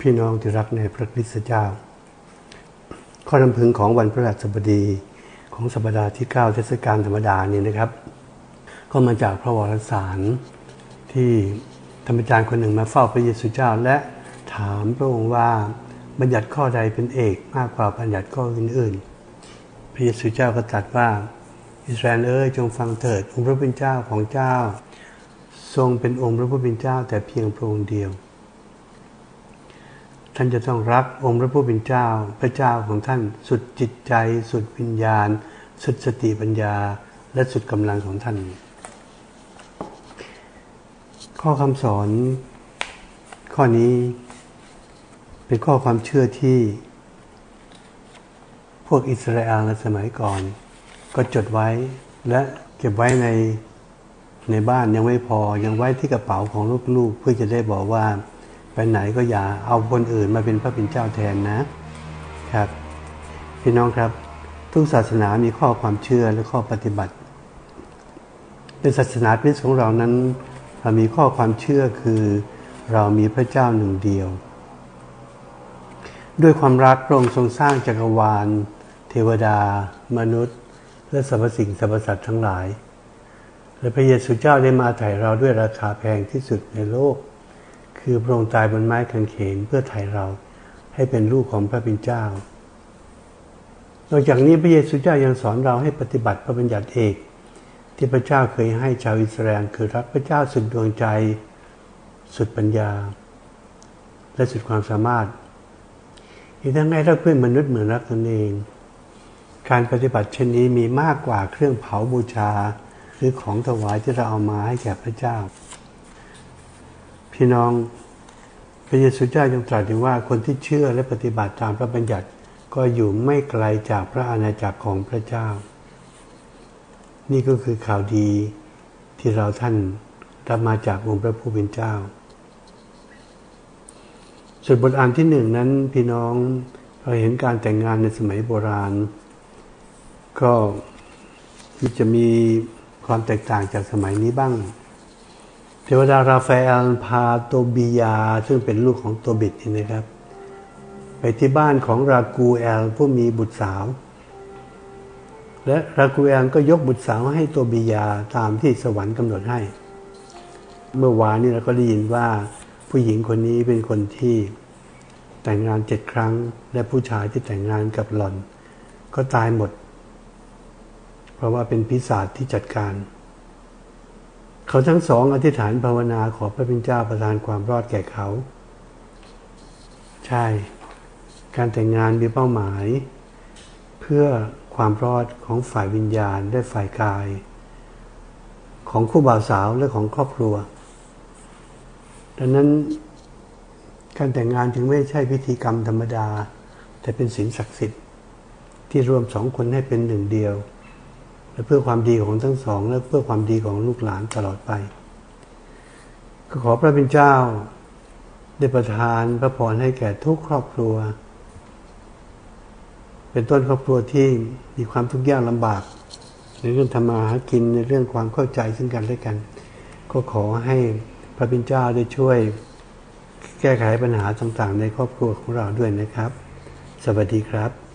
พี่น้องที่รักในพระคริสต์เจ้า ข้อนำพึงของวันพระราชบดีของสัปดาห์ที่ 9 เทศกาลธรรมดานี่นะครับ ก็มาจากพระวรสารที่ธรรมจารย์คนหนึ่งมาเฝ้าพระเยซูเจ้า และถามพระองค์ว่าบัญญัติข้อใดเป็นเอกมากกว่าบัญญัติข้ออื่นๆ พระเยซูเจ้าก็ตรัสว่าอิสราเอลเอ้ยจงฟังเถิดองค์พระผู้เป็นเจ้าของเจ้า ทรงเป็นองค์พระผู้เป็นเจ้าแต่เพียงพระองค์เดียว ท่านจะต้องรักองค์พระผู้เป็นเจ้า พระเจ้าของท่านสุดจิตใจ สุดวิญญาณ สุดสติปัญญา และสุดกำลังของท่าน ข้อคำสอน ข้อนี้เป็นข้อความเชื่อที่ พวกอิสราเอลในสมัยก่อน ก็จดไว้และเก็บไว้ในในบ้านยังไม่พอยังไว้ที่กระเป๋าของลูกๆ เพื่อจะได้บอกว่า ไปไหนก็อย่าเอาคนอื่นมาเป็นพระเป็นเจ้าแทนนะครับ พี่น้องครับ ทุกศาสนามีข้อความเชื่อและข้อปฏิบัติ เป็นศาสนาพิสของเรานั้นเรามีข้อความเชื่อคือเรามีพระเจ้าหนึ่งเดียว ด้วยความรักพระองค์ทรงสร้างจักรวาล เทวดา มนุษย์ และสรรพสิ่งสรรพสัตว์ทั้งหลายและพระเยซูเจ้าได้มาไถ่เราด้วยราคาแพงที่สุดในโลก คือพระองค์ตายบนไม้กางเขนเพื่อไถ่เราให้เป็นลูกของพระเป็นเจ้านอกจากนี้พระเยซูเจ้ายังสอนเราให้ปฏิบัติพระบัญญัติเอก ที่พระเจ้าเคยให้ชาวอิสราเอลคือรักพระเจ้าสุดดวงใจ สุดปัญญา และสุดความสามารถ อีกทั้งให้รักเพื่อนมนุษย์เหมือนรักตนเอง การปฏิบัติเช่นนี้มีมากกว่าเครื่องเผาบูชา หรือของถวายที่เราเอามาให้แก่พระเจ้า พี่น้อง พระเยซูเจ้ายังตรัสถึงว่าคนที่เชื่อและปฏิบัติตามพระบัญญัติก็อยู่ไม่ไกลจากพระอาณาจักรของพระเจ้า นี่ก็คือข่าวดีที่เราท่านรับมาจากองค์พระผู้เป็นเจ้าส่วนบทอ่านที่หนึ่งนั้นพี่น้องเราเห็นการแต่งงานในสมัยโบราณ ก็จะมีความแตกต่างจากสมัยนี้บ้าง เทวดาราฟาเอลพาโตบิยา ซึ่งเป็นลูกของโตบิดนี่นะครับ ไปที่บ้านของรากูเอลผู้มีบุตรสาว และรากูเอลก็ยกบุตรสาวให้โตบิยาตามที่สวรรค์กำหนดให้ เมื่อวานนี้เราก็ได้ยินว่าผู้หญิงคนนี้เป็นคนที่แต่งงานเจ็ดครั้ง และผู้ชายที่แต่งงานกับหล่อน ก็ตายหมด เพราะว่าเป็นพิศาจที่จัดการ เขาทั้งสองอธิษฐานภาวนาขอพระเป็นเจ้าประทานความรอดแก่เขา ใช่ การแต่งงานมีเป้าหมาย เพื่อความรอดของฝ่ายวิญญาณและฝ่ายกาย ของคู่บ่าวสาวและของครอบครัว ดังนั้นการแต่งงานจึงไม่ใช่พิธีกรรมธรรมดา แต่เป็นศีลศักดิ์สิทธิ์ที่รวมสองคนให้เป็นหนึ่งเดียว และเพื่อความดีของทั้งสอง และเพื่อความดีของลูกหลานตลอดไปก็ขอพระเป็นเจ้า ได้ประทานพระพรให้แก่ทุกครอบครัว เป็นต้นครอบครัวที่มีความทุกข์ยากลำบาก ในเรื่องธรรมาหากินในเรื่องความเข้าใจซึ่งกันและกัน ก็ขอให้พระเป็นเจ้าได้ช่วย แก้ไขปัญหาต่างๆ ในครอบครัวของเราด้วยนะครับ สวัสดีครับ